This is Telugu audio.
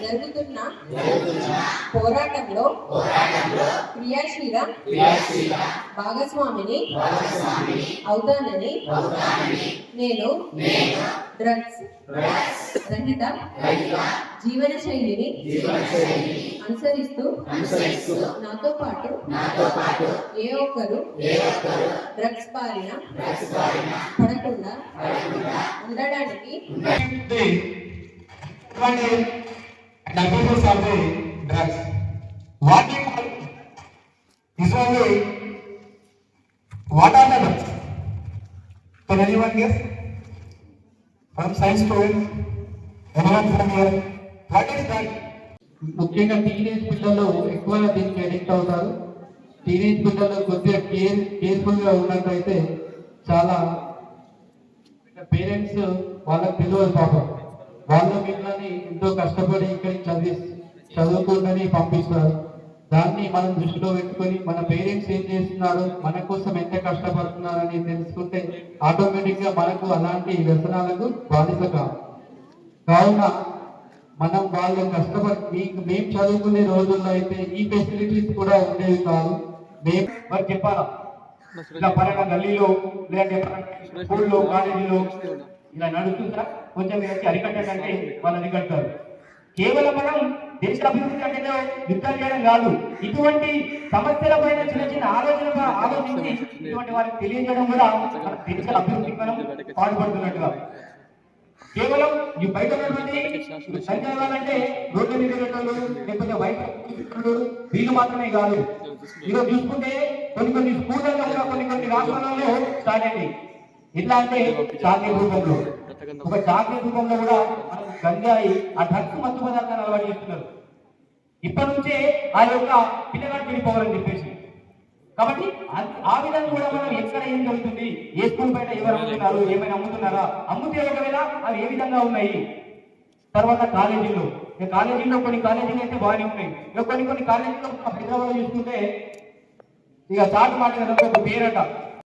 జరుగుతున్న పోరాటంలో క్రియాశీల భాగస్వామిని అవుతానని నేను డ్రగ్స్ రహిత జీవన శైలిని అనుసరిస్తూ నాతో పాటు ఏ ఒక్కరు డ్రగ్స్ బారిన పడకుండా ఉండడానికి ఇటువంటి డబ్బిల్స్ of the drugs what is only what are the drugs can anyone guess from science students anyone from here what is drug ముఖ్యంగా టీనేజ్ పిల్లలు ఎక్కువగా దీనికి అడిక్ట్ అవుతారు టీనేజ్ పిల్లలు కొద్దిగా కేర్ కేర్ఫుల్గా ఉన్నట్లయితే చాలా పేరెంట్స్ వాళ్ళకి తెలియదు పాపం వాళ్ళ పిల్లల్ని ఎంతో కష్టపడి ఇక్కడికి చదివి చదువుకుందని పంపిస్తారు. దాన్ని మనం దృష్టిలో పెట్టుకొని మన పేరెంట్స్ ఏం చేస్తున్నారు మన కోసం ఎంత కష్టపడుతున్నారు అని తెలుసుకుంటే ఆటోమేటిక్గా మనకు అలాంటి వ్యసనాలకు బాధిత కాదు కావున మనం వాళ్ళు కష్టపడి మీకు మేము చదువుకునే రోజుల్లో అయితే ఈ ఫెసిలిటీస్ కూడా ఉండేవి కాదు. మేము మరి చెప్పాలా? ఇలా పలానా గల్లీలో లేదంటే స్కూల్లో కాలేజీలో ఇలా నడుస్తుందా? కొంచెం వచ్చి అరికట్టకంటే వాళ్ళు అరికడతారు. కేవలం మనం దేశ అభివృద్ధి అంటే యుద్ధం చేయడం కాదు ఇటువంటి సమస్యల పైన చిన్న చిన్న ఆలోచన ఆలోచించి ఇటువంటి వారికి తెలియజేయడం కూడా మన దేశ అభివృద్ధికి మనం పాటుపడుతున్నట్టుగా. కేవలం ఈ బయట ఉన్నటువంటి సంచలనాలంటే రోడ్ల మీద పెట్టాలు లేకపోతే వైట్ వీళ్ళు మాత్రమే కాదు. ఈరోజు చూసుకుంటే కొన్ని కొన్ని స్కూళ్ళల్లో కూడా కొన్ని కొన్ని రాష్ట్రాలలో స్టార్ట్ అయింది అంటే చాక్లెట్ రూపంలో. ఒక చాక్లెట్ రూపంలో కూడా మనకు గంజాయి ఆ డ్రగ్స్ మత్తు పదార్థాలు అలవాటు చేస్తున్నారు. ఇప్పటి నుంచే ఆ యొక్క పిల్లగాడు వెళ్ళిపోవాలని చెప్పేసి. కాబట్టి ఆ- విధంగా కూడా మనం ఎక్కడ ఏం జరుగుతుంది? ఏ స్కూల్ బయట ఎవరు అమ్ముతున్నారు? ఏమైనా అమ్ముతున్నారా? అమ్ముతే ఒకవేళ అవి ఏ విధంగా ఉన్నాయి? తర్వాత కాలేజీలో కాలేజీలో కొన్ని కాలేజీలు అయితే బాగానే ఉన్నాయి. ఇక కొన్ని కొన్ని కాలేజీలో హైదరాబాద్ చూసుకుంటే ఇక చాటు మాట పేరట.